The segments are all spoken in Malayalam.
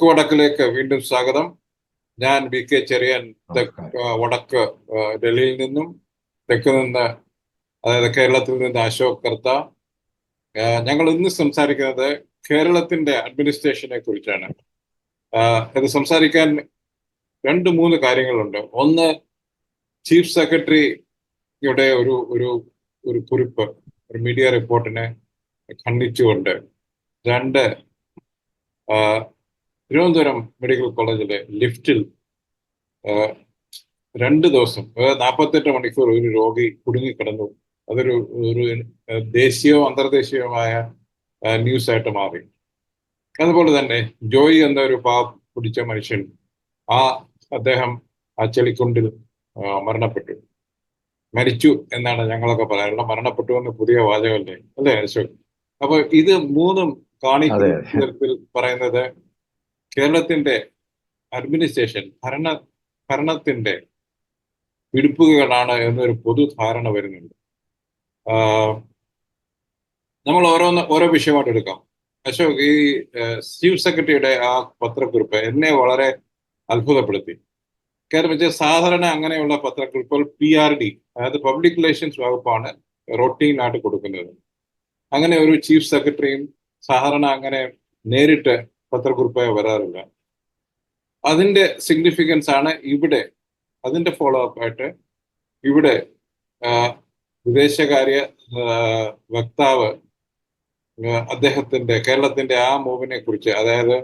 തെക്ക് വടക്കിലേക്ക് വീണ്ടും സ്വാഗതം. ഞാൻ വി കെ ചെറിയൻ തെക്ക് വടക്ക് ഡൽഹിയിൽ നിന്നും തെക്ക് നിന്ന് അതായത് കേരളത്തിൽ നിന്ന് അശോക് കർത്ത. ഞങ്ങൾ ഇന്ന് സംസാരിക്കുന്നത് കേരളത്തിന്റെ അഡ്മിനിസ്ട്രേഷനെ കുറിച്ചാണ്. ഇത് സംസാരിക്കാൻ രണ്ട് മൂന്ന് കാര്യങ്ങളുണ്ട്. ഒന്ന് ചീഫ് സെക്രട്ടറിയുടെ ഒരു ഒരു ഒരു കുറിപ്പ് ഒരു മീഡിയ റിപ്പോർട്ടിനെ ഖണ്ഡിച്ചുകൊണ്ട്. രണ്ട് തിരുവനന്തപുരം മെഡിക്കൽ കോളേജിലെ ലിഫ്റ്റിൽ രണ്ട് ദിവസം നാൽപ്പത്തെട്ട് മണിക്കൂർ ഒരു രോഗി കുടുങ്ങിക്കിടന്നു. അതൊരു ഒരു ദേശീയവും അന്തർദേശീയവുമായ ന്യൂസ് ആയിട്ട് മാറി. അതുപോലെ തന്നെ ജോയി എന്ന ഒരു പാ പിടിച്ച മനുഷ്യൻ ആ അദ്ദേഹം ആ ചെളിക്കുണ്ടിൽ മരണപ്പെട്ടു. മരിച്ചു എന്നാണ് ഞങ്ങളൊക്കെ പറയാറുള്ളത് മരണപ്പെട്ടു എന്ന് പുതിയ വാചകമല്ലേ? അല്ലേ അശോക്? അപ്പൊ ഇത് മൂന്നും കാണിക്കുന്ന. തരത്തിൽ പറയുന്നത് കേരളത്തിന്റെ അഡ്മിനിസ്ട്രേഷൻ ഭരണ ഭരണത്തിന്റെ പിടിപ്പുകളാണ് എന്നൊരു പൊതു ധാരണ വരുന്നുണ്ട്. നമ്മൾ ഓരോന്ന് ഓരോ വിഷയമായിട്ട് എടുക്കാം. അശോക് ഈ ചീഫ് സെക്രട്ടറിയുടെ ആ പത്രക്കുറിപ്പ് എന്നെ വളരെ അത്ഭുതപ്പെടുത്തി. കാരണം വെച്ചാൽ സാധാരണ അങ്ങനെയുള്ള പത്രക്കുറിപ്പുകൾ പി ആർ ഡി അതായത് പബ്ലിക് റിലേഷൻസ് വകുപ്പാണ് റൊട്ടീനായിട്ട് കൊടുക്കുന്നത്. അങ്ങനെ ഒരു ചീഫ് സെക്രട്ടറിയും സാധാരണ അങ്ങനെ നേരിട്ട് പത്രക്കുറിപ്പായി വരാറില്ല. അതിന്റെ സിഗ്നിഫിക്കൻസ് ആണ് ഇവിടെ അതിന്റെ ഫോളോ അപ്പ് ആയിട്ട് ഇവിടെ വിദേശകാര്യ വക്താവ് അദ്ദേഹത്തിന്റെ കേരളത്തിന്റെ ആ മൂവിനെ കുറിച്ച് അതായത്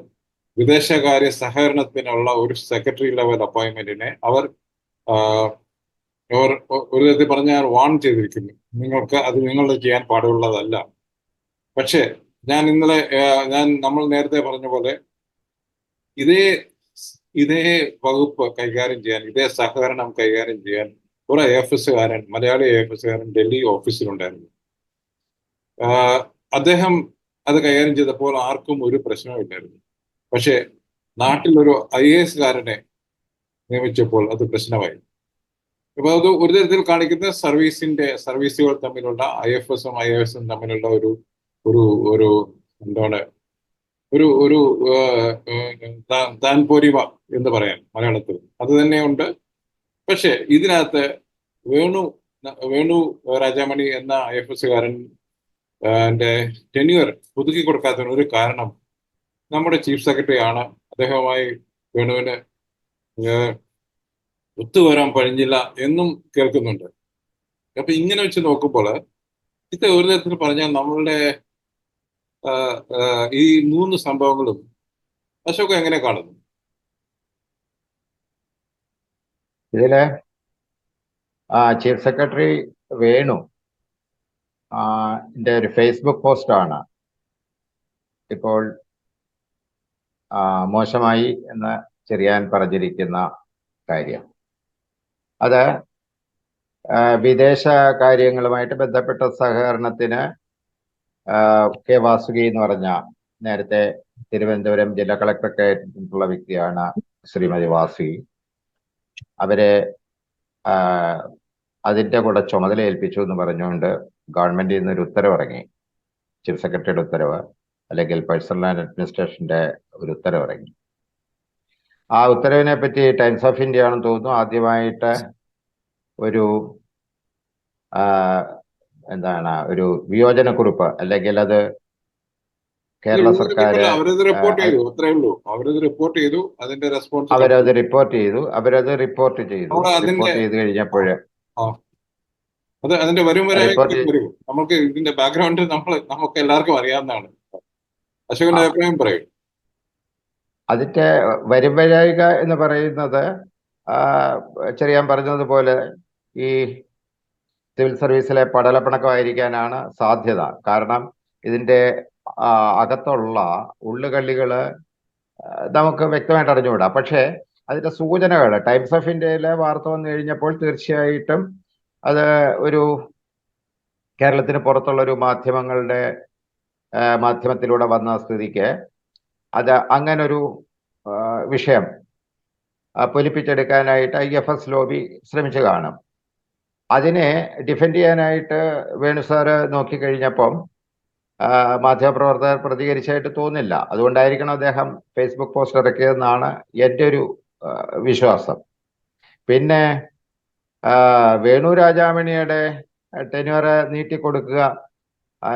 വിദേശകാര്യ സഹകരണത്തിനുള്ള ഒരു സെക്രട്ടറി ലെവൽ അപ്പോയിന്റ്മെന്റിനെ അവർ അവർ ഒരു വിധത്തിൽ പറഞ്ഞാൽ വാൺ ചെയ്തിരിക്കുന്നു. നിങ്ങൾക്ക് അത് നിങ്ങൾ ചെയ്യാൻ പാടുള്ളതല്ല. പക്ഷേ ഞാൻ ഇന്നലെ ഞാൻ നമ്മൾ നേരത്തെ പറഞ്ഞ പോലെ ഇതേ ഇതേ വകുപ്പ് കൈകാര്യം ചെയ്യാൻ ഇതേ സഹകരണം കൈകാര്യം ചെയ്യാൻ കുറെ എഫ് എസ്സുകാരൻ മലയാളി എഫ് എസ്സുകാരൻ ഡൽഹി ഓഫീസിലുണ്ടായിരുന്നു. അദ്ദേഹം അത് കൈകാര്യം ചെയ്തപ്പോൾ ആർക്കും ഒരു പ്രശ്നമില്ലായിരുന്നു പക്ഷെ നാട്ടിലൊരു ഐ എ എസ്കാരനെ നിയമിച്ചപ്പോൾ അത് പ്രശ്നമായി. അപ്പൊ അത് ഒരു തരത്തിൽ കാണിക്കുന്ന സർവീസിന്റെ സർവീസുകൾ തമ്മിലുള്ള ഐ എഫ് എസും ഐ എ എസും തമ്മിലുള്ള ഒരു ഒരു ഒരു എന്താണ് ഒരു ഒരു ഏഹ്, ഏഹ്, താൻ പോരിമ എന്ന് പറയാം മലയാളത്തിൽ. അത് തന്നെയുണ്ട്. പക്ഷെ ഇതിനകത്ത് വേണു വേണു രാജാമണി എന്ന ഐ എഫ് എസുകാരൻ ടെന്യൂർ പുതുക്കി കൊടുക്കാത്തതിന് ഒരു കാരണം നമ്മുടെ ചീഫ് സെക്രട്ടറി ആണ്. അദ്ദേഹവുമായി വേണുവിന് ഒത്തുവരാൻ കഴിഞ്ഞില്ല എന്നും കേൾക്കുന്നുണ്ട്. അപ്പൊ ഇങ്ങനെ വെച്ച് നോക്കുമ്പോൾ ഇത് ഒരു തരത്തിൽ പറഞ്ഞാൽ നമ്മളുടെ ഈ മൂന്ന് സംഭവങ്ങളും അശോക് എങ്ങനെ കാണുന്നു? ഇതിൽ ചീഫ് സെക്രട്ടറി വേണു. ഒരു ഫേസ്ബുക്ക് പോസ്റ്റാണ്. ഇപ്പോൾ മോശമായി എന്ന് ചെറിയാൻ പറഞ്ഞിരിക്കുന്ന കാര്യം. അത് വിദേശ കാര്യങ്ങളുമായിട്ട് ബന്ധപ്പെട്ട സഹകരണത്തിന് കെ വാസുകി എന്ന് പറഞ്ഞ നേരത്തെ തിരുവനന്തപുരം ജില്ലാ കളക്ടറൊക്കെ ആയിട്ടുള്ള വ്യക്തിയാണ് ശ്രീമതി വാസുകി. അവരെ അതിന്റെ കൂടെ ചുമതല ഏൽപ്പിച്ചു എന്ന് പറഞ്ഞുകൊണ്ട് ഗവൺമെന്റിൽ നിന്ന് ഒരു ഉത്തരവ് ഇറങ്ങി ചീഫ് സെക്രട്ടറിയുടെ ഉത്തരവ് അല്ലെങ്കിൽ പേഴ്സണൽ ആൻഡ് അഡ്മിനിസ്ട്രേഷന്റെ ഒരു ഉത്തരവ് ഇറങ്ങി ആ ഉത്തരവിനെ പറ്റി ടൈംസ് ഓഫ് ഇന്ത്യ ആണെന്ന് തോന്നുന്നു. ആദ്യമായിട്ട് ഒരു എന്താണ് ഒരു വിയോജനക്കുറിപ്പ് അല്ലെങ്കിൽ അത് കേരള സർക്കാർ അവരത് റിപ്പോർട്ട് ചെയ്തു അത്രേ ഉള്ളൂ. അവരത് റിപ്പോർട്ട് ചെയ്തു അതിന്റെ റെസ്പോൺസ് അവരത് റിപ്പോർട്ട് ചെയ്തു അവരത് റിപ്പോർട്ട് ചെയ്തു. റിപ്പോർട്ട് ചെയ്ത് കഴിഞ്ഞപ്പോൾ അത് അതിന്റെ വരും വരെ. വരും നമുക്ക് ഇതിന്റെ ബാക്ക്ഗ്രൗണ്ട് നമ്മൾ നമുക്ക് എല്ലാവർക്കും അറിയാവുന്നതാണ്. അശോകന്റെ. അഭിപ്രായം പറയും. അതിന്റെ വരുവരായിക എന്ന് പറയുന്നത് ചെറിയാൻ പറഞ്ഞതുപോലെ ഈ സിവിൽ സർവീസിലെ പടലപ്പിണക്കമായിരിക്കാനാണ് സാധ്യത. കാരണം ഇതിന്റെ അകത്തുള്ള ഉള്ളുകള്ളികൾ നമുക്ക് വ്യക്തമായിട്ട് അറിഞ്ഞുകൂടാ. പക്ഷേ അതിന്റെ സൂചനകൾ ടൈംസ് ഓഫ് ഇന്ത്യയിലെ വാർത്ത വന്നു കഴിഞ്ഞപ്പോൾ തീർച്ചയായിട്ടും അത് ഒരു കേരളത്തിന് പുറത്തുള്ള ഒരു മാധ്യമങ്ങളുടെ മാധ്യമത്തിലൂടെ വന്ന സ്ഥിതിക്ക് അത് അങ്ങനൊരു വിഷയം പൊലിപ്പിച്ചെടുക്കാനായിട്ട് ഐ എഫ് എസ് ലോബി ശ്രമിച്ചു കാണും അതിനെ ഡിഫെൻഡ് ചെയ്യാനായിട്ട് വേണു സാറ് നോക്കിക്കഴിഞ്ഞപ്പം മാധ്യമപ്രവർത്തകർ പ്രതികരിച്ചായിട്ട് തോന്നില്ല. അതുകൊണ്ടായിരിക്കണം അദ്ദേഹം ഫേസ്ബുക്ക് പോസ്റ്റ് ഇറക്കിയതെന്നാണ് എന്റെ ഒരു വിശ്വാസം. പിന്നെ വേണു രാജാമണിയുടെ ടെന്യൂർ നീട്ടിക്കൊടുക്കുക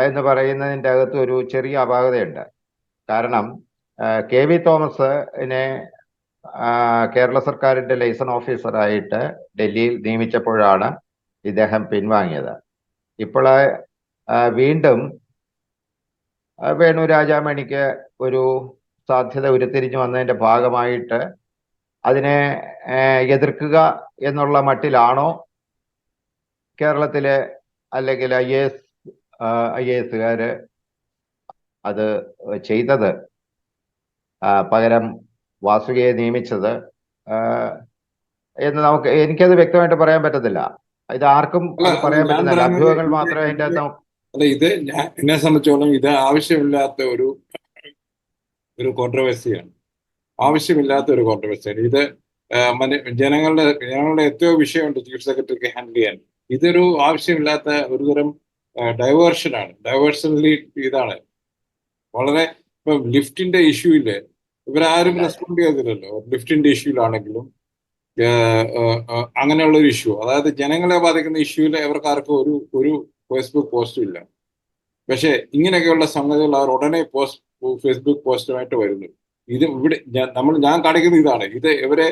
എന്ന് പറയുന്നതിന്റെ അകത്ത് ഒരു ചെറിയ അപാകതയുണ്ട്. കാരണം കെ വി തോമസിനെ കേരള സർക്കാരിന്റെ ലൈസൺ ഓഫീസറായിട്ട് ഡൽഹിയിൽ നിയമിച്ചപ്പോഴാണ് ഇദ്ദേഹം പിൻവാങ്ങിയത്. ഇപ്പോൾ വീണ്ടും വേണു രാജാമണിക്ക് ഒരു സാധ്യത ഉരുത്തിരിഞ്ഞു വന്നതിന്റെ ഭാഗമായിട്ട് അതിനെ എതിർക്കുക എന്നുള്ള മട്ടിലാണോ കേരളത്തിലെ അല്ലെങ്കിൽ I A S I A എസുകാര് അത് ചെയ്തത്? പകരം വാസുകിയെ നിയമിച്ചത് എന്ന് നമുക്ക് എനിക്കത് വ്യക്തമായിട്ട് പറയാൻ പറ്റത്തില്ല. ഇത് ആർക്കും പറയാൻ പറ്റുന്ന പറ്റുന്നില്ല അഭ്യൂഹങ്ങൾ മാത്രമേ അതിന്റെ അല്ല ഇത് ഞാൻ എന്നെ സംബന്ധിച്ചോളം ഇത് ആവശ്യമില്ലാത്ത ഒരു ഒരു കോൺട്രവേഴ്സിയാണ് ആവശ്യമില്ലാത്ത ഒരു കോൺട്രവേഴ്സിയാണ് ഇത് ജനങ്ങളുടെ ജനങ്ങളുടെ എത്രയോ വിഷയമുണ്ട് ചീഫ് സെക്രട്ടറിക്ക് ഹാൻഡിൽ ചെയ്യാൻ. ഇതൊരു ആവശ്യമില്ലാത്ത ഒരു തരം ഡൈവേർഷനാണ് ഡൈവേർഷനലി ഇതാണ്. വളരെ ഇപ്പൊ ലിഫ്റ്റിന്റെ ഇഷ്യൂയിൽ ഇവരാരും റെസ്പോണ്ട് ചെയ്തില്ലല്ലോ ലിഫ്റ്റിന്റെ ഇഷ്യൂലാണെങ്കിലും അങ്ങനെയുള്ള ഒരു ഇഷ്യൂ അതായത് ജനങ്ങളെ ബാധിക്കുന്ന ഇഷ്യൂവിൽ ഇവർക്കാർക്കും ഒരു ഒരു ഫേസ്ബുക്ക് പോസ്റ്റും ഇല്ല. പക്ഷേ ഇങ്ങനെയൊക്കെയുള്ള സംഗതികൾ അവർ ഉടനെ പോസ്റ്റ് ഫേസ്ബുക്ക് പോസ്റ്റുമായിട്ട് വരുന്നു. ഇത് ഇവിടെ നമ്മൾ ഞാൻ കാണിക്കുന്ന ഇതാണ്. ഇത് ഇവരെ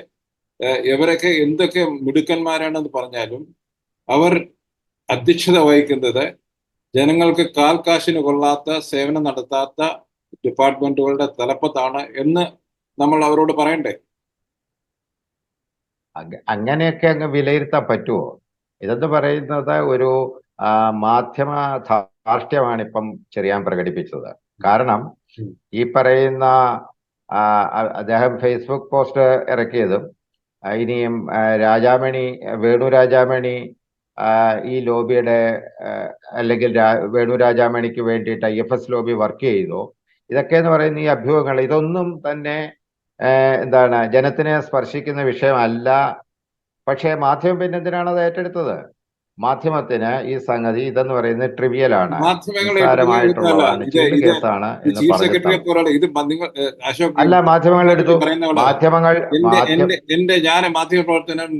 ഇവരൊക്കെ എന്തൊക്കെ മിടുക്കന്മാരാണെന്ന് പറഞ്ഞാലും അവർ അധ്യക്ഷത വഹിക്കുന്നത് ജനങ്ങൾക്ക് കാൽക്കാശിന് കൊള്ളാത്ത സേവനം നടത്താത്ത ഡിപ്പാർട്ട്മെന്റുകളുടെ തലപ്പത്താണ് എന്ന് നമ്മൾ അവരോട് പറയണ്ടേ? അങ്ങനെയൊക്കെ അങ്ങ് വിലയിരുത്താൻ പറ്റുമോ ഇതെന്ന് പറയുന്നത്? ഒരു മാധ്യമ ധാർഷ്ട്യമാണ് ഇപ്പം ചെറിയാൻ പ്രകടിപ്പിച്ചത്. കാരണം ഈ പറയുന്ന അദ്ദേഹം ഫേസ്ബുക്ക് പോസ്റ്റ് ഇറക്കിയതും ഇനിയും രാജാമണി വേണു രാജാമണി ഈ ലോബിയുടെ അല്ലെങ്കിൽ രാ- വേണു രാജാമണിക്ക് വേണ്ടിയിട്ട് I F S lobby work ചെയ്തോ. ഇതൊക്കെ എന്ന് പറയുന്ന ഈ അഭ്യൂഹങ്ങൾ ഇതൊന്നും തന്നെ എന്താണ് ജനത്തിനെ സ്പർശിക്കുന്ന വിഷയമല്ല. പക്ഷേ മാധ്യമം പിന്നെ എന്തിനാണ് അത് ഏറ്റെടുത്തത്? മാധ്യമത്തിന് ഈ സംഗതി ഇതെന്ന് പറയുന്നത് ട്രിവിയൽ ആണ്. കേസാണ് അല്ല മാധ്യമങ്ങൾ എടുത്തു. മാധ്യമങ്ങൾ എന്റെ ഞാൻ മാധ്യമ പ്രവർത്തനം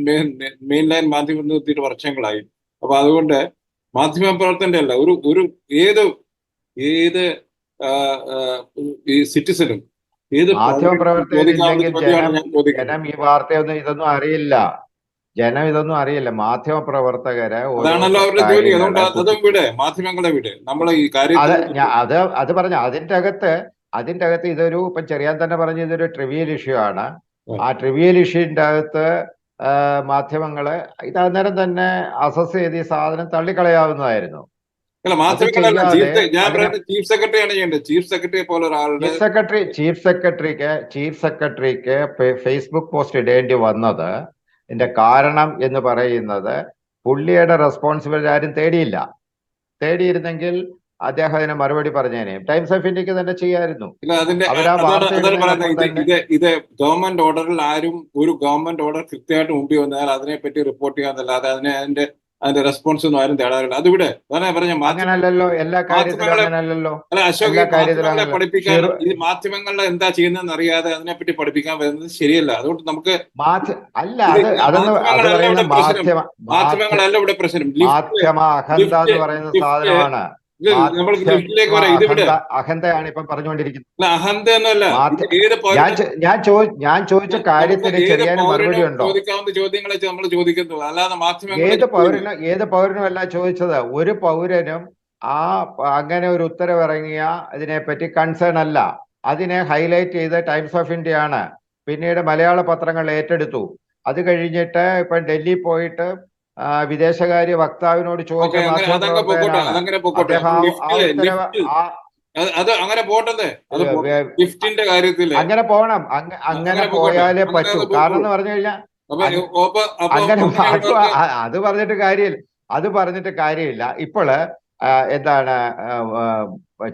മെയിൻ ലൈൻ മാധ്യമം വർഷങ്ങളായി. അപ്പൊ അതുകൊണ്ട് മാധ്യമ പ്രവർത്തനം അല്ല ഒരു ഒരു ഏത് ഏത് ഈ സിറ്റിസനും ഏത് ജനം ഈ വാർത്തയൊന്നും ഇതൊന്നും അറിയില്ല. ജനം ഇതൊന്നും അറിയില്ല. മാധ്യമ പ്രവർത്തകരെ അതാണല്ലോ അവരുടെ ജോലി. അതുകൊണ്ട് അതും വിട് മാധ്യമങ്ങളെ വിട്. നമ്മൾ ഈ അത് അത് അത് പറഞ്ഞ അതിന്റെ അകത്ത് അതിന്റെ അകത്ത് ഇതൊരു ഇപ്പൊ ചെറിയാൻ തന്നെ പറഞ്ഞ ഇതൊരു ട്രിവിയൽ ഇഷ്യൂ ആണ്. ആ. ട്രിവിയൽ ഇഷ്യൂന്റെ അകത്ത് മാധ്യമങ്ങൾ ഇത് അന്നേരം തന്നെ അസസ് ചെയ്ത് ഈ സാധനം തള്ളിക്കളയാവുന്നതായിരുന്നു. അല്ല ചീഫ് ഞാൻ പറയുന്നത് ചീഫ് സെക്രട്ടറിയാണ് ചെയ്യേണ്ടത്. ചീഫ് സെക്രട്ടറി പോലെ ഒരാളുടെ ചീഫ് സെക്രട്ടറി ചീഫ് സെക്രട്ടറിക്ക് ചീഫ് സെക്രട്ടറിക്ക് ഫേസ്ബുക്ക് പോസ്റ്റ് ഇടേണ്ടി വന്നത് ഇതിന്റെ കാരണം എന്ന് പറയുന്നത് പുള്ളിയുടെ റെസ്പോൺസിബിലിറ്റി ആരും തേടിയില്ല. തേടിയിരുന്നെങ്കിൽ അദ്ദേഹം അതിന് മറുപടി പറഞ്ഞേനെ. ടൈംസ് ഓഫ് ഇന്ത്യയ്ക്ക് തന്നെ ചെയ്യായിരുന്നു. ഇത് ഗവൺമെന്റ് ഓർഡറിൽ ആരും ഒരു ഗവൺമെന്റ് ഓർഡർ കൃത്യമായിട്ട് മുമ്പിൽ വന്നാൽ അതിനെപ്പറ്റി റിപ്പോർട്ട് ചെയ്യാന്നല്ലാതെ അതിനെ അതിന്റെ അതിന്റെ റെസ്പോൺസ് ഒന്നും ആരും തേടാറില്ല. അതിവിടെ അതാണ് പറഞ്ഞ മാധ്യമ എല്ലാ കാര്യത്തിലും മാധ്യമങ്ങളെ- അല്ല അശോക് എല്ലാ മാധ്യമങ്ങളെ പഠിപ്പിക്കാൻ ഈ മാധ്യമങ്ങളിൽ എന്താ ചെയ്യുന്നതെന്ന് അറിയാതെ അതിനെപ്പറ്റി പഠിപ്പിക്കാൻ വരുന്നത് ശരിയല്ല. അതുകൊണ്ട് നമുക്ക് അല്ല മാധ്യമങ്ങളല്ല ഇവിടെ പ്രശ്നം. മാധ്യമ അഹന്ത എന്ന് പറയുന്ന സാധനമാണ്. അഹന്തയാണ് ഇപ്പം പറഞ്ഞുകൊണ്ടിരിക്കുന്നത്. ഞാൻ ഞാൻ ചോദിച്ച കാര്യത്തിന് ചെറിയ മറുപടി ഉണ്ടോ ഏത് പൗരനും ഏത് പൗരനും അല്ല ചോദിച്ചത്? ഒരു പൗരനും ആ അങ്ങനെ ഒരു ഉത്തരവിറങ്ങിയ അതിനെപ്പറ്റി കൺസേൺ അല്ല. അതിനെ ഹൈലൈറ്റ് ചെയ്ത ടൈംസ് ഓഫ് ഇന്ത്യ ആണ്. പിന്നീട് മലയാള പത്രങ്ങൾ ഏറ്റെടുത്തു. അത് കഴിഞ്ഞിട്ട് ഇപ്പൊ ഡൽഹി പോയിട്ട് വിദേശകാര്യ വക്താവിനോട് ആ അത് അങ്ങനെ പോട്ടെ ലിഫ്റ്റിന്റെ അങ്ങനെ പോകണം. അങ്ങനെ പോയാലേ പറ്റൂ. കാരണം എന്ന് പറഞ്ഞു കഴിഞ്ഞാൽ അങ്ങനെ അത് പറഞ്ഞിട്ട് കാര്യമില്ല. അത് പറഞ്ഞിട്ട് കാര്യമില്ല. ഇപ്പോൾ എന്താണ്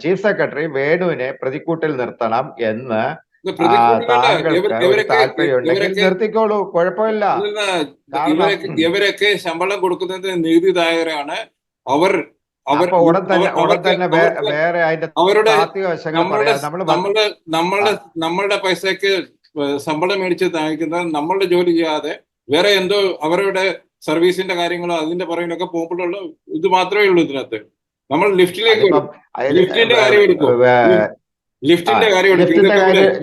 ചീഫ് സെക്രട്ടറി വേണുവിനെ പ്രതിക്കൂട്ടിൽ നിർത്തണം എന്ന് നിർത്തിക്കോളൂ കുഴപ്പമില്ല. ഇവരൊക്കെ ഇവരൊക്കെ ശമ്പളം കൊടുക്കുന്നത് നികുതിദായകരാണ് അവർ അവർ ഉടൻ തന്നെ ഉടൻ തന്നെ വേറെ അതിന്റെ അവരുടെ നമ്മളുടെ നമ്മളുടെ നമ്മളുടെ പൈസക്ക് ശമ്പളം മേടിച്ച് താങ്ങിക്കുന്ന നമ്മളുടെ ജോലി ചെയ്യാതെ വേറെ എന്തോ അവരുടെ സർവീസിന്റെ കാര്യങ്ങളോ അതിന്റെ പറയുന്നൊക്കെ പോകുമ്പോഴുള്ള ഇത് മാത്രമേ ഉള്ളൂ ഇതിനകത്ത്. നമ്മൾ ലിഫ്റ്റിലേക്ക് ലിഫ്റ്റിന്റെ കാര്യം എടുക്കൂ. ലിഫ്റ്റിന്റെ കാര്യം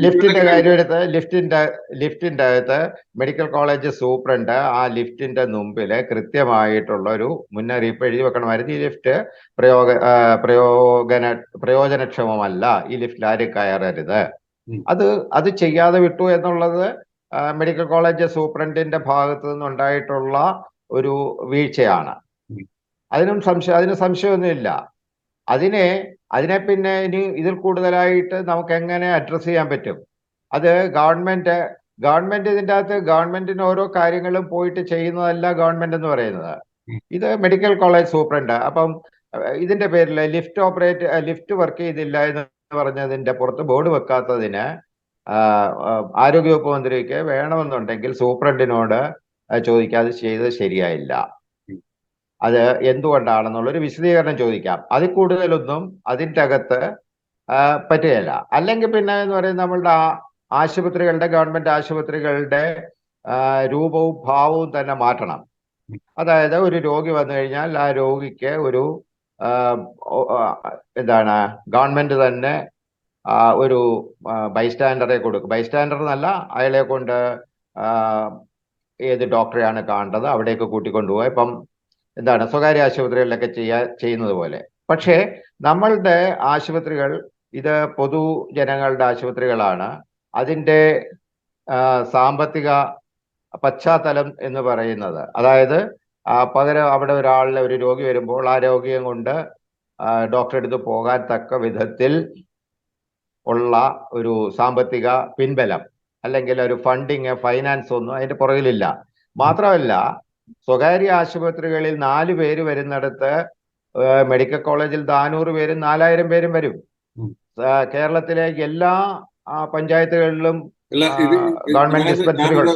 ലിഫ്റ്റിന്റെ കാര്യം എടുത്ത് ലിഫ്റ്റിന്റെ ലിഫ്റ്റിന്റെ അകത്ത് മെഡിക്കൽ കോളേജ് സൂപ്രണ്ട് ആ ലിഫ്റ്റിന്റെ മുമ്പിൽ കൃത്യമായിട്ടുള്ള ഒരു മുന്നറിയിപ്പ് എഴുതി വെക്കണമായിരുന്നു. ഈ ലിഫ്റ്റ് പ്രയോഗ പ്രയോഗന പ്രയോജനക്ഷമമല്ല. ഈ ലിഫ്റ്റിൽ ആര് കയറരുത്. അത് അത് ചെയ്യാതെ വിട്ടു എന്നുള്ളത് മെഡിക്കൽ കോളേജ് സൂപ്രണ്ടിന്റെ ഭാഗത്തു നിന്നുണ്ടായിട്ടുള്ള ഒരു വീഴ്ചയാണ്. അതിനും സംശയം അതിന് സംശയമൊന്നുമില്ല. അതിനെ അതിനെ പിന്നെ ഇനി ഇതിൽ കൂടുതലായിട്ട് നമുക്ക് എങ്ങനെ അഡ്രസ് ചെയ്യാൻ പറ്റും? അത് ഗവൺമെന്റ് ഗവൺമെന്റ് ഇതിന്റെ അകത്ത് ഗവൺമെന്റിന് ഓരോ കാര്യങ്ങളും പോയിട്ട് ചെയ്യുന്നതല്ല ഗവൺമെന്റ് എന്ന് പറയുന്നത്. ഇത് മെഡിക്കൽ കോളേജ് സൂപ്രണ്ട് അപ്പം ഇതിന്റെ പേരിൽ ലിഫ്റ്റ് ഓപ്പറേറ്റ് ലിഫ്റ്റ് വർക്ക് ചെയ്തില്ല എന്ന് പറഞ്ഞതിന്റെ പുറത്ത് ബോർഡ് വെക്കാത്തതിന് ആരോഗ്യവകുപ്പ് മന്ത്രിക്ക് വേണമെന്നുണ്ടെങ്കിൽ സൂപ്രണ്ടിനോട് ചോദിക്കാതെ ചെയ്തത് ശരിയായില്ല. അത് എന്തുകൊണ്ടാണെന്നുള്ളൊരു വിശദീകരണം ചോദിക്കാം. അതിൽ കൂടുതലൊന്നും അതിന്റെ അകത്ത് പറ്റുകയില്ല. അല്ലെങ്കിൽ പിന്നെ എന്ന് പറയുന്നത് നമ്മളുടെ ആശുപത്രികളുടെ ഗവൺമെന്റ് ആശുപത്രികളുടെ രൂപവും ഭാവവും തന്നെ മാറ്റണം. അതായത് ഒരു രോഗി വന്നു കഴിഞ്ഞാൽ ആ രോഗിക്ക് ഒരു എന്താണ് ഗവൺമെന്റ് തന്നെ ഒരു ബൈസ്റ്റാൻഡറെ കൊടുക്കും. ബൈസ്റ്റാൻഡർ എന്നല്ല അയാളെ കൊണ്ട് ഏത് ഡോക്ടറെയാണ് കാണേണ്ടത് അവിടേക്ക് കൂട്ടിക്കൊണ്ടുപോകുക. ഇപ്പം എന്താണ് സ്വകാര്യ ആശുപത്രികളിലൊക്കെ ചെയ്യാ ചെയ്യുന്നത് പോലെ. പക്ഷേ നമ്മളുടെ ആശുപത്രികൾ ഇത് പൊതുജനങ്ങളുടെ ആശുപത്രികളാണ്. അതിന്റെ സാമ്പത്തിക പശ്ചാത്തലം എന്ന് പറയുന്നത്. അതായത് പകരം അവിടെ ഒരാളിലെ ഒരു രോഗി വരുമ്പോൾ ആ രോഗിയെ കൊണ്ട് ഡോക്ടറെ അടുത്ത് പോകാൻ തക്ക വിധത്തിൽ ഉള്ള ഒരു സാമ്പത്തിക പിൻബലം. അല്ലെങ്കിൽ ഒരു ഫണ്ടിങ് ഫൈനാൻസ് ഒന്നും അതിന്റെ പുറകിലില്ല. മാത്രമല്ല സ്വകാര്യ ആശുപത്രികളിൽ നാല് പേര് വരുന്നിടത്ത് മെഡിക്കൽ കോളേജിൽ നാനൂറ് പേരും നാലായിരം പേരും വരും. കേരളത്തിലെ എല്ലാ പഞ്ചായത്തുകളിലും ഗവൺമെന്റ് ഡിസ്പെൻസറികൾ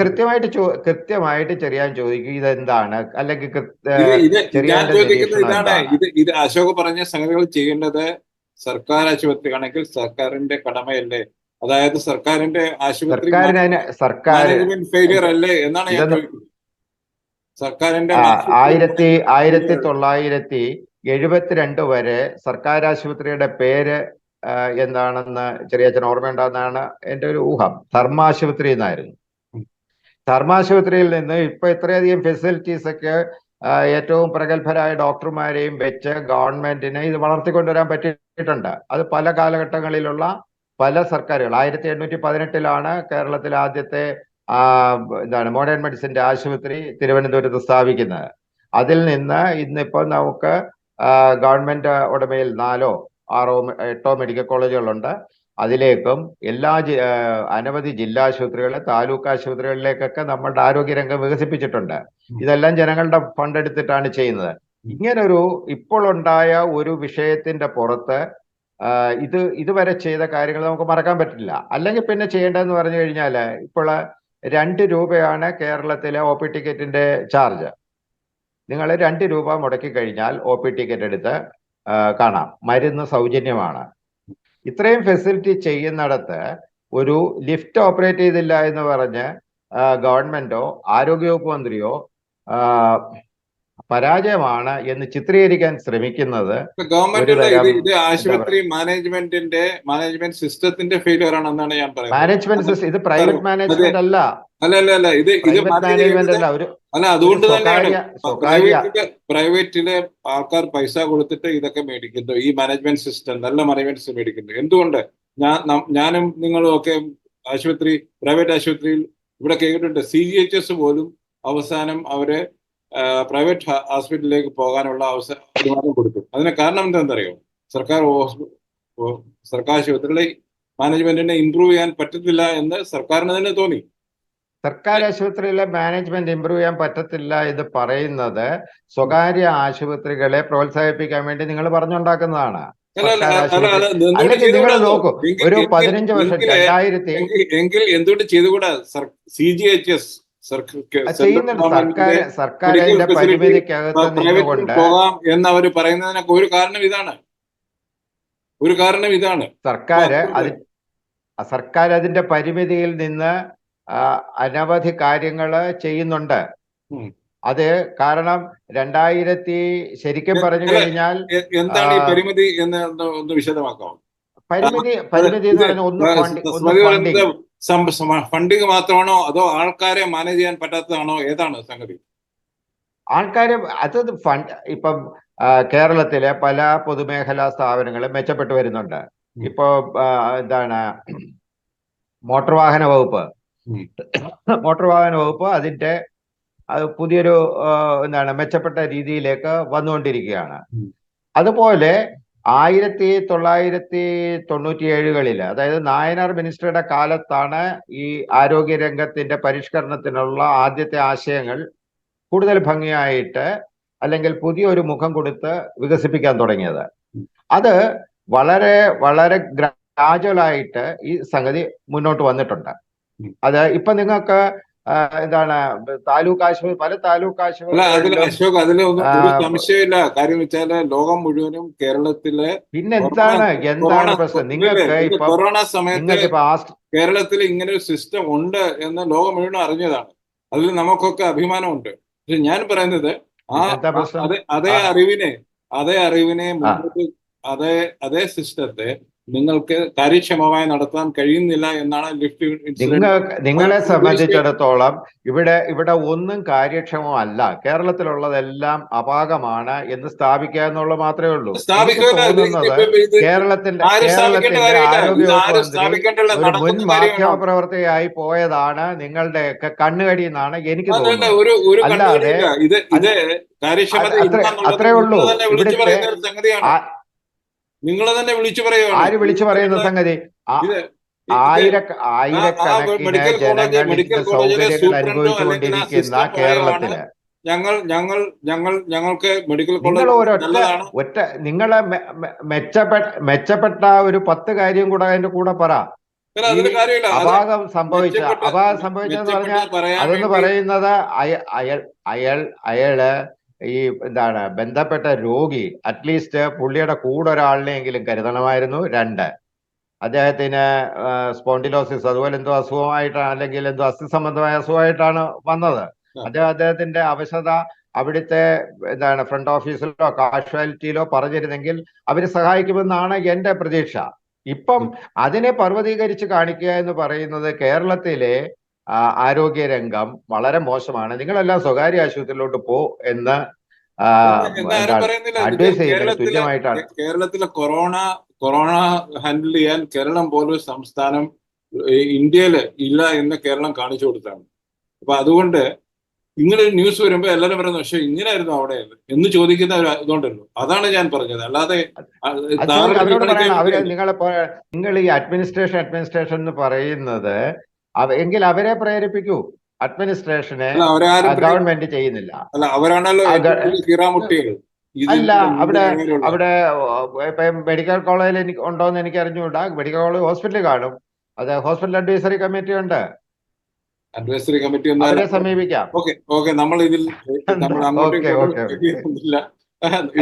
കൃത്യമായിട്ട് കൃത്യമായിട്ട് ചെറിയാൻ ചോദിക്കും ഇതെന്താണ്? അല്ലെങ്കിൽ ഇത് അശോക് പറഞ്ഞ സംഗതികൾ ചെയ്യേണ്ടത് സർക്കാർ ആശുപത്രി ആണെങ്കിൽ സർക്കാരിന്റെ കടമയല്ലേ? അതായത് സർക്കാരിന്റെ ആശുപത്രി സർക്കാർ ഫെയിലിയർ അല്ലേ എന്നാണ് ഞാൻ സർക്കാരിന്റെ ആയിരത്തി ആയിരത്തി. തൊള്ളായിരത്തി എഴുപത്തിരണ്ട് വരെ സർക്കാർ ആശുപത്രിയുടെ പേര് എന്താണെന്ന് ചെറിയച്ഛൻ ഓർമ്മയുണ്ടെന്നാണ് എന്റെ ഒരു ഊഹം ധർമാശുപത്രി എന്നായിരുന്നു. ധർമാശുപത്രിയിൽ നിന്ന് ഇപ്പൊ ഇത്രയധികം ഫെസിലിറ്റീസ് ഒക്കെ ഏറ്റവും പ്രഗത്ഭരായ ഡോക്ടർമാരെയും വെച്ച് ഗവൺമെന്റിനെ ഇത് വളർത്തിക്കൊണ്ടുവരാൻ പറ്റിയിട്ടുണ്ട് അത് പല കാലഘട്ടങ്ങളിലുള്ള പല സർക്കാരുകൾ. ആയിരത്തി എണ്ണൂറ്റി പതിനെട്ടിലാണ് കേരളത്തിൽ ആദ്യത്തെ എന്താണ് മോഡേൺ മെഡിസിന്റെ ആശുപത്രി തിരുവനന്തപുരത്ത് സ്ഥാപിക്കുന്നത്. അതിൽ നിന്ന് ഇന്നിപ്പോ നമുക്ക് ഗവൺമെന്റ് ഉടമയിൽ നാലോ ആറോ എട്ടോ മെഡിക്കൽ കോളേജുകളുണ്ട് അതിലേക്കും എല്ലാ അനവധി ജില്ലാ ആശുപത്രികളെ താലൂക്ക് ആശുപത്രികളിലേക്കൊക്കെ നമ്മളുടെ ആരോഗ്യരംഗം വികസിപ്പിച്ചിട്ടുണ്ട്. ഇതെല്ലാം ജനങ്ങളുടെ ഫണ്ട് എടുത്തിട്ടാണ് ചെയ്യുന്നത്. ഇങ്ങനൊരു ഇപ്പോൾ ഉണ്ടായ ഒരു വിഷയത്തിന്റെ പുറത്ത് ഇത് ഇതുവരെ ചെയ്ത കാര്യങ്ങൾ നമുക്ക് മറക്കാൻ പറ്റില്ല. അല്ലെങ്കിൽ പിന്നെ ചെയ്യേണ്ടതെന്ന് പറഞ്ഞു കഴിഞ്ഞാൽ ഇപ്പോൾ രണ്ട് രൂപയാണ് കേരളത്തിലെ ഒ പി ടിക്കറ്റിന്റെ ചാർജ്. നിങ്ങൾ രണ്ട് രൂപ മുടക്കി കഴിഞ്ഞാൽ ഒ പി ടിക്കറ്റ് എടുത്ത് കാണാം. മരുന്ന് സൗജന്യമാണ്. ഇത്രയും ഫെസിലിറ്റി ചെയ്യുന്നിടത്ത് ഒരു ലിഫ്റ്റ് ഓപ്പറേറ്റ് ചെയ്തില്ല എന്ന് പറഞ്ഞ് ഗവൺമെന്റോ ആരോഗ്യവകുപ്പ് മന്ത്രിയോ പരാജയമാണ് എന്ന് ചിത്രീകരിക്കാൻ ശ്രമിക്കുന്നത് ഇത് ആശുപത്രി മാനേജ്മെന്റിന്റെ മാനേജ്മെന്റ് സിസ്റ്റത്തിന്റെ ഫെയിലിയർ ആണെന്നാണ് ഞാൻ പറയുന്നത്. മാനേജ്മെന്റ് സിസ്റ്റം ഇത് പ്രൈവറ്റ് മാനേജ്മെന്റ് അല്ല. അല്ല അല്ല അല്ല. ഇത് ഇത് മാനേജ്മെന്റ് അല്ല. ഒരു അല്ല അതുകൊണ്ട് തന്നെയാണ് സ്വകാര്യ പ്രൈവറ്റിലെ ആൾക്കാർ പൈസ കൊടുത്തിട്ട് ഇതൊക്കെ മേടിക്കുന്നു. ഈ മാനേജ്മെന്റ് സിസ്റ്റം നല്ല മാനേജ്മെന്റ് സിസ്റ്റം മേടിക്കുന്നു. എന്തുകൊണ്ട്? ഞാൻ ഞാനും നിങ്ങളും ഒക്കെ ആശുപത്രി പ്രൈവറ്റ് ആശുപത്രിയിൽ ഇവിടെ കേട്ടിട്ടുണ്ട്. സി ജി എച്ച് എസ് പോലും അവസാനം അവർ പ്രൈവറ്റ് ഹോസ്പിറ്റലിലേക്ക് പോകാനുള്ള അവസരം അനുവാദം കൊടുത്തു. അതിന് കാരണം എന്താണെന്നറിയോ? സർക്കാർ ഹോസ്പിറ്റൽ സർക്കാർ ആശുപത്രികളെ മാനേജ്മെന്റിനെ ഇമ്പ്രൂവ് ചെയ്യാൻ പറ്റത്തില്ല എന്ന് സർക്കാരിന് തന്നെ തോന്നി. സർക്കാർ ആശുപത്രിയിലെ മാനേജ്മെന്റ് ഇമ്പ്രൂവ് ചെയ്യാൻ പറ്റത്തില്ല എന്ന് പറയുന്നത് സ്വകാര്യ ആശുപത്രികളെ പ്രോത്സാഹിപ്പിക്കാൻ വേണ്ടി നിങ്ങൾ പറഞ്ഞുണ്ടാക്കുന്നതാണ്. അല്ലെങ്കിൽ നിങ്ങൾ? നോക്കൂ ഒരു പതിനഞ്ച് വർഷം രണ്ടായിരത്തി എങ്കിൽ എന്തുകൊണ്ട് ചെയ്തുകൂടാ? C G H S facility പരിമിതിക്കകത്ത് പോകാം എന്ന് അവർ പറയുന്നതിനൊക്കെ ഒരു കാരണം ഇതാണ്. ഒരു കാരണം ഇതാണ്. സർക്കാർ അത് സർക്കാർ അതിന്റെ പരിമിതിയിൽ നിന്ന് അനവധി കാര്യങ്ങൾ ചെയ്യുന്നുണ്ട്. അത് കാരണം രണ്ടായിരത്തി ശരിക്കും പറഞ്ഞു കഴിഞ്ഞാൽ എന്താണ് ഈ പരിമിതി എന്ന് ഒന്ന് വിശദമാക്കാം? പരിമിതി പരിമിതി എന്ന് പറഞ്ഞാൽ ഒന്ന് ഫണ്ടിങ് മാത്രമാണോ അതോ ആൾക്കാരെ മാനേജ് ചെയ്യാൻ പറ്റാത്തതാണോ? ഏതാണ് സംഗതി? ആൾക്കാരെ അതത് ഫണ്ട് ഇപ്പം കേരളത്തിലെ പല പൊതുമേഖലാ സ്ഥാപനങ്ങളും മെച്ചപ്പെട്ടു വരുന്നുണ്ട്. ഇപ്പോ എന്താണ് മോട്ടോർ വാഹന വകുപ്പ്. മോട്ടോർ വാഹന വകുപ്പ് അതിന്റെ അത് പുതിയൊരു എന്താണ് മെച്ചപ്പെട്ട രീതിയിലേക്ക് വന്നുകൊണ്ടിരിക്കുകയാണ്. അതുപോലെ ആയിരത്തി തൊള്ളായിരത്തി തൊണ്ണൂറ്റി ഏഴുകളിൽ അതായത് നായനാർ മിനിസ്റ്ററുടെ കാലത്താണ് ഈ ആരോഗ്യ രംഗത്തിന്റെ പരിഷ്കരണത്തിനുള്ള ആദ്യത്തെ ആശയങ്ങൾ കൂടുതൽ ഭംഗിയായിട്ട് അല്ലെങ്കിൽ പുതിയൊരു മുഖം കൊടുത്ത് വികസിപ്പിക്കാൻ തുടങ്ങിയത്. അത് വളരെ വളരെ ഗ്രാജുവലായിട്ട് ഈ സംഗതി മുന്നോട്ട് വന്നിട്ടുണ്ട്. അത് ഇപ്പൊ നിങ്ങൾക്ക് എന്താണ് താലൂക്ക് ആശുപത്രി പല താലൂക്ക് ആശുപത്രി അശോക് അതിൽ ഒരു സംശയമില്ല കാര്യം വെച്ചാൽ ലോകം മുഴുവനും കേരളത്തിലെ പിന്നെന്താണ് എന്താണ് പ്രശ്നം? നിങ്ങൾക്ക് കൊറോണ സമയത്ത് കേരളത്തിൽ ഇങ്ങനെ ഒരു സിസ്റ്റം ഉണ്ട് എന്ന് ലോകം മുഴുവൻ അറിഞ്ഞതാണ്. അതിൽ നമുക്കൊക്കെ അഭിമാനമുണ്ട്. പക്ഷെ ഞാൻ പറയുന്നത് ആ അതേ അറിവിനെ അതേ അറിവിനെ അതേ അതേ സിസ്റ്റത്തെ നിങ്ങൾക്ക് കാര്യക്ഷമമായി നടത്താൻ കഴിയുന്നില്ല എന്നാണ് ലിഫ്റ്റ് നിങ്ങൾ നിങ്ങളെ സംബന്ധിച്ചിടത്തോളം ഇവിടെ ഇവിടെ ഒന്നും കാര്യക്ഷമമല്ല. കേരളത്തിലുള്ളതെല്ലാം അപാകമാണ് എന്ന് സ്ഥാപിക്കുക എന്നുള്ളത് മാത്രമേ ഉള്ളൂ. കേരളത്തിന്റെ കേരളത്തിന്റെ ആരോഗ്യ മുൻ മാധ്യമ പ്രവർത്തകയായി പോയതാണ് നിങ്ങളുടെ കണ്ണുകടി എന്നാണ് എനിക്ക് തോന്നുന്നത്. അല്ലാതെ അത്ര- ഉള്ളൂ. നിങ്ങൾ നിങ്ങൾ തന്നെ വിളിച്ചു പറയുക ആര് വിളിച്ചു പറയുന്ന സംഗതി? ആയിരക്കണക്കിന് മെഡിക്കൽ കോളേജിലെ അനുഭവിച്ചുകൊണ്ടിരിക്കുന്ന കേരളത്തിൽ. ഞങ്ങൾ ഞങ്ങൾ ഞങ്ങൾ ഞങ്ങൾക്ക് മെഡിക്കൽ നിങ്ങൾ കോളേജ് ഒരൊറ്റ ഒറ്റ നിങ്ങളെ മെച്ചപ്പെട്ട മെച്ചപ്പെട്ട ഒരു പത്ത് കാര്യം കൂടെ അതിന്റെ കൂടെ പറ. അപാകം സംഭവിച്ച അപാകം സംഭവിച്ചെന്ന് പറഞ്ഞാൽ അതെന്ന് പറയുന്നത് അയൽ അയൽ അയാൾ അയാൾ ഈ എന്താണ് ബന്ധപ്പെട്ട രോഗി അറ്റ്ലീസ്റ്റ് പുള്ളിയുടെ കൂടെ ഒരാളിനെങ്കിലും കരുതണമായിരുന്നു. രണ്ട് അദ്ദേഹത്തിന് സ്പോണ്ടിലോസിസ് അതുപോലെ എന്തോ അസുഖമായിട്ടാണ് അല്ലെങ്കിൽ എന്തോ അസ്ഥി സംബന്ധമായ അസുഖമായിട്ടാണ് വന്നത്. അദ്ദേഹം അദ്ദേഹത്തിന്റെ അവശത അവിടുത്തെ എന്താണ് ഫ്രണ്ട് ഓഫീസിലോ കാഷ്വാലിറ്റിയിലോ പറഞ്ഞിരുന്നെങ്കിൽ അവർ സഹായിക്കുമെന്നാണ് എന്റെ പ്രതീക്ഷ. ഇപ്പം അതിനെ പർവതീകരിച്ച് കാണിക്കുക എന്ന് പറയുന്നത് കേരളത്തിലെ ആ, ആരോഗ്യ രംഗം വളരെ മോശമാണ്. നിങ്ങളെല്ലാം സ്വകാര്യ ആശുപത്രിയിലോട്ട് പോ എന്ന് അഡ്വൈസ് ചെയ്യുന്നത് തുല്യമായിട്ടാണ്. കേരളത്തിലെ കൊറോണ കൊറോണ ഹാൻഡിൽ ചെയ്യാൻ കേരളം പോലൊരു സംസ്ഥാനം ഇന്ത്യയിൽ ഇല്ല എന്ന് കേരളം കാണിച്ചു കൊടുത്താണ്. അപ്പൊ അതുകൊണ്ട് ഇങ്ങനെ ഒരു ന്യൂസ് വരുമ്പോ എല്ലാവരും പറയുന്നത് പക്ഷെ ഇങ്ങനെയായിരുന്നു അവിടെ? എന്ന് ചോദിക്കുന്ന ഒരു ഇതുണ്ടല്ലോ. അതാണ് ഞാൻ പറഞ്ഞത്. അല്ലാതെ അവർ നിങ്ങളെ നിങ്ങൾ ഈ അഡ്മിനിസ്ട്രേഷൻ അഡ്മിനിസ്ട്രേഷൻ എന്ന് പറയുന്നത് എങ്കിൽ അവരെ പ്രേരിപ്പിക്കൂ. അഡ്മിനിസ്ട്രേഷനെ ഗവൺമെന്റ് ചെയ്യുന്നില്ല. അല്ല അവിടെ- അവിടെ ഇപ്പൊ മെഡിക്കൽ കോളേജിൽ എനിക്ക് ഉണ്ടോന്ന് എനിക്ക് അറിഞ്ഞുകൂടാ. മെഡിക്കൽ കോളേജ് ഹോസ്പിറ്റലിൽ കാണും. അത് ഹോസ്പിറ്റൽ അഡ്വൈസറി കമ്മിറ്റി ഉണ്ട്. അഡ്വൈസറി കമ്മിറ്റി അവരെ. സമീപിക്കാം. ഓക്കെ ഓക്കെ നമ്മൾ ഇതിൽ നമ്മൾ അങ്ങോട്ടും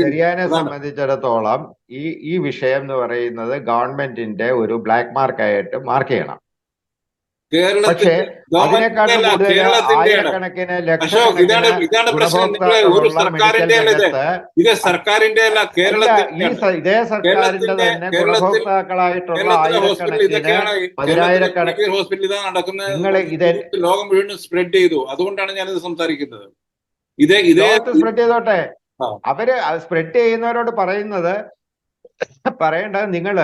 ചെറിയാനെ സംബന്ധിച്ചിടത്തോളം ഈ ഈ വിഷയം എന്ന് പറയുന്നത് ഗവൺമെന്റിന്റെ ഒരു ബ്ലാക്ക് മാർക്കായിട്ട് മാർക്ക് ചെയ്യണം. പക്ഷേ കേരളത്തിന്റെ അശോക് ഇതാണ് ഇതാണ് പ്രശ്നം നിങ്ങളെ ഒരു സർക്കാരിന്റെ അല്ല ഇത് ഇത് സർക്കാരിന്റെ അല്ല കേരളത്തിന്റെ കേരളത്തിൽ- കേരളത്തിലെ ഹോസ്പിറ്റൽ ഇതൊക്കെയാണ് ഹോസ്പിറ്റൽ ഇതാണ് നടക്കുന്നത്. ലോകം മുഴുവൻ സ്പ്രെഡ് ചെയ്തു. അതുകൊണ്ടാണ് ഞാനിത് സംസാരിക്കുന്നത്. ഇതേ ഇതേ സ്പ്രെഡ് ചെയ്തോട്ടെ. അവർ സ്പ്രെഡ് ചെയ്യുന്നവരോട് പറയുന്നത് പറയേണ്ടത് നിങ്ങൾ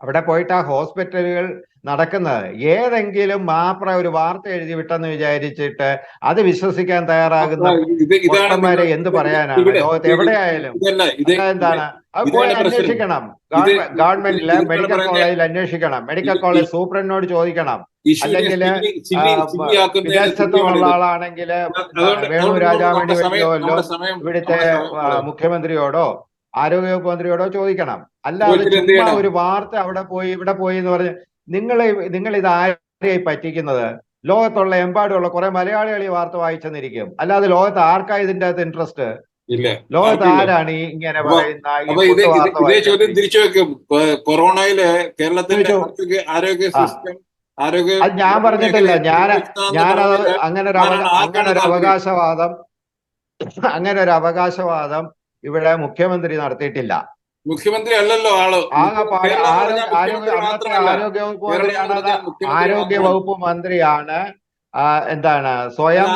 അവിടെ പോയിട്ട് ആ ഹോസ്പിറ്റലുകൾ നടക്കുന്നത്. ഏതെങ്കിലും മാപ്ര ഒരു വാർത്ത എഴുതി വിട്ടെന്ന് വിചാരിച്ചിട്ട് അത് വിശ്വസിക്കാൻ തയ്യാറാകുന്ന എന്ത് പറയാനാണ്? ലോകത്ത് എവിടെയായാലും എന്താണ്? അത് പോയി. അന്വേഷിക്കണം. ഗവൺമെന്റിലെ മെഡിക്കൽ കോളേജിൽ അന്വേഷിക്കണം. മെഡിക്കൽ കോളേജ് സൂപ്രണ്ടിനോട് ചോദിക്കണം. അല്ലെങ്കിൽ വിദേശത്തുള്ള ആളാണെങ്കിൽ വേണു രാജാവിന്റെ സമയം- ഇവിടുത്തെ മുഖ്യമന്ത്രിയോടോ ആരോഗ്യവകുപ്പ് മന്ത്രിയോടോ ചോദിക്കണം. അല്ലാതെ? ഒരു വാർത്ത അവിടെ പോയി ഇവിടെ പോയി എന്ന് പറഞ്ഞ് നിങ്ങൾ നിങ്ങൾ ഇത് ആരെയായി പറ്റിക്കുന്നത്? ലോകത്തുള്ള എമ്പാടുള്ള കുറെ മലയാളികൾ ഈ വാർത്ത വായിച്ചെന്നിരിക്കും. അല്ലാതെ ലോകത്ത് ആർക്കാ ഇതിന്റെ അകത്ത് ഇൻട്രസ്റ്റ് ലോകത്ത്. ആരാണ് ഈ ഇങ്ങനെ പറയുന്ന ചോദ്യം തിരിച്ചു വെക്കും. കൊ- കൊറോണയിൽ കേരളത്തിന്റെ ആരോഗ്യ സിസ്റ്റം ആരോഗ്യ അത് ഞാൻ പറഞ്ഞിട്ടില്ല. ഞാൻ ഞാനത് അങ്ങനെ ഒരു അങ്ങനെ ഒരു അവകാശവാദം അങ്ങനെ ഒരു അവകാശവാദം ഇവിടെ മുഖ്യമന്ത്രി നടത്തിയിട്ടില്ല. മുഖ്യമന്ത്രി അല്ലല്ലോ ആൾ ആരോഗ്യ വകുപ്പ് മന്ത്രിയാണ് എന്താണ് സ്വയം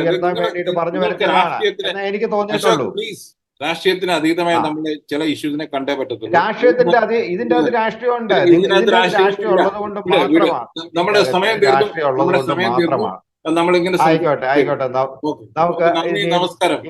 ഉയർത്താൻ വേണ്ടിയിട്ട് പറഞ്ഞു വരുന്നതാണ് എനിക്ക് തോന്നിയിട്ടുള്ളൂ രാഷ്ട്രീയത്തിന് അതീതമായി. നമ്മൾ ചില ഇഷ്യൂസിനെ കണ്ടേ പറ്റത്തുള്ളൂ. രാഷ്ട്രീയത്തിന്റെ അത് ഇതിന്റെ അത് രാഷ്ട്രീയമുണ്ട്. രാഷ്ട്രീയം ഉള്ളത് കൊണ്ട് മാത്രമാണ് നമ്മുടെ സമയം തീർന്നു. രാഷ്ട്രീയം നമ്മുടെ സമയം തീർന്നു. മാത്രമാണ് നമ്മളിങ്ങനെ ആയിക്കോട്ടെ ആയിക്കോട്ടെ. നമുക്ക് നമസ്കാരം.